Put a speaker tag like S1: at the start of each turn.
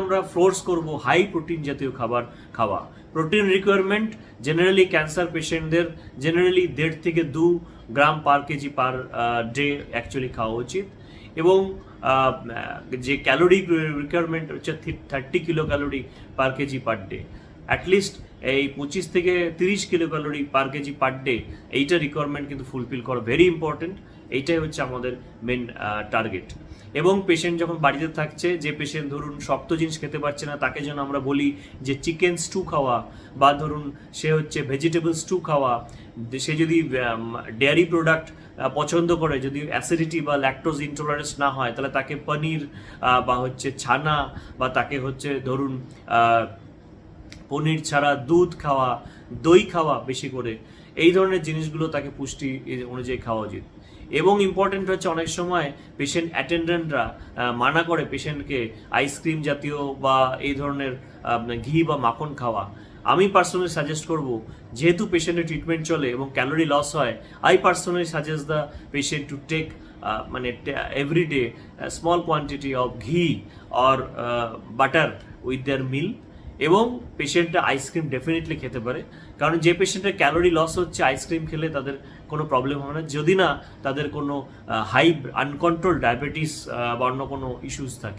S1: আমরা ফোর্স করব high protein জাতীয় খাবার খাওয়া। প্রোটিন রিকোয়ারমেন্ট জেনারেলি ক্যান্সার পেশেন্টদের জেনারেলি দেড় থেকে দু gram per kg per day actually খাওয়া উচিত। এবং যে ক্যালোরি রিকোয়ারমেন্ট হচ্ছে thirty kilo calorie per kg per day at least এই পঁচিশ থেকে তিরিশ kilo calorie per kg per day এইটা রিকোয়ারমেন্ট কিন্তু ফুলফিল করা ভেরি ইম্পর্টেন্ট এইটাই হচ্ছে আমাদের মেন টার্গেট এবং পেশেন্ট যখন বাড়িতে থাকছে, যে পেশেন্ট ধরুন শক্ত জিনিস খেতে পারছে না, তাকে যেন আমরা বলি যে চিকেন স্টু খাওয়া বা ধরুন সে হচ্ছে ভেজিটেবল স্টু খাওয়া, সে যদি ডেয়ারি প্রোডাক্ট পছন্দ করে, যদি অ্যাসিডিটি বা ল্যাকটোজ ইন্টলারেন্স না হয়, তাহলে তাকে পনির বা হচ্ছে ছানা বা তাকে হচ্ছে ধরুন পনির ছাড়া, দুধ খাওয়া, দই খাওয়া বেশি করে। এই ধরনের জিনিসগুলো তাকে পুষ্টি অনুযায়ী খাওয়া উচিত। এবং ইম্পর্টেন্ট হচ্ছে অনেক সময় পেশেন্ট অ্যাটেন্ডেন্টরা মানা করে পেশেন্টকে আইসক্রিম জাতীয় বা এই ধরনের ঘি বা মাখন খাওয়া। আমি পার্সোনালি সাজেস্ট করব, যেহেতু পেশেন্টের ট্রিটমেন্ট চলে এবং ক্যালোরি লস হয় I personally suggest the patient to take মানে every day small quantity of ghee or butter with their meal এবং পেশেন্টটা আইসক্রিম ডেফিনেটলি খেতে পারে। কারণ যে পেশেন্টের ক্যালোরি লস হচ্ছে আইসক্রিম খেলে তাদের কোনো প্রবলেম হবে না। যদি না, তাদের কোনো হাই আনকন্ট্রোল ডায়াবেটিস বা অন্য কোনো ইস্যুস থাকে।